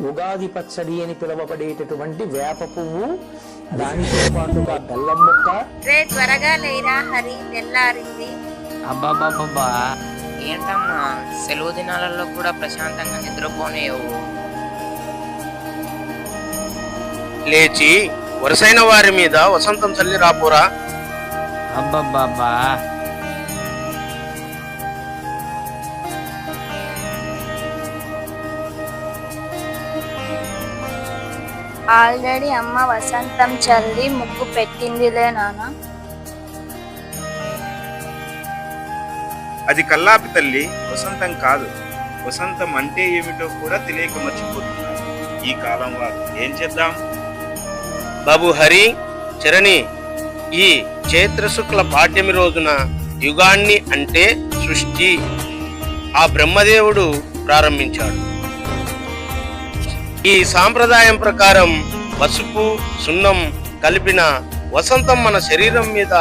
ఉగాది పచ్చడి అని పిలువబడేటటువంటి వేప పువ్వు దానితో పాటుగా బెల్లం ముక్క. రే త్వరగా లేరా హరి తెల్లారింది. అబ్బాబ్బాబ్బా ఏంటమ్మా సెలవు దినాలలో కూడా ప్రశాంతంగా నిద్రపోనేవు. లేచి వరుసైన వారి మీద వసంతం చల్లి రాపోరా. అబ్బబ్బబ్బా. ఆల్రెడీ అమ్మ వసంతం చల్లి ముగ్గు పెట్టిందిలే నాన్న. అది కల్లాపి తల్లి వసంతం కాదు. వసంతం అంటే ఏమిటో కూడా తెలియక మర్చిపోతున్నారు ఈ కాలం వారు ఏం చేద్దాం? బాబు హరి చరణి ఈ చైత్ర శుక్ల పాడ్యమి రోజున యుగాన్ని అంటే సృష్టి. ఆ బ్రహ్మదేవుడు ప్రారంభించాడు. ఈ సాంప్రదాయం ప్రకారం పసుపు సున్నం కలిపిన వసంతం మన శరీరం మీద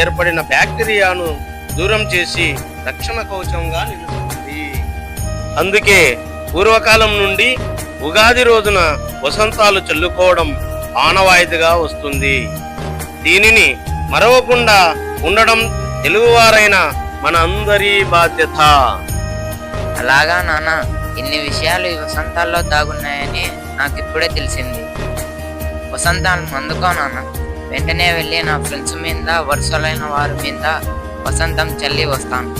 ఏర్పడిన బ్యాక్టీరియాను దూరం చేసి రక్షణ కవచంగా నిలుస్తుంది. అందుకే పూర్వకాలం నుండి ఉగాది రోజున వసంతాలు చల్లుకోవడం ఆనవాయితీగా వస్తుంది. దీనిని మరవకుండా ఉండడం తెలుగువారైన మన అందరి బాధ్యత. అలాగా నానా ఇన్ని విషయాలు ఈ వసంతాల్లో దాగున్నాయని నాకు ఇప్పుడే తెలిసింది. వసంతాలను అందుకోనాను వెంటనే వెళ్ళి నా ఫ్రెండ్స్ మీద వరుసలైన వారి మీద వసంతం చల్లి వస్తాను.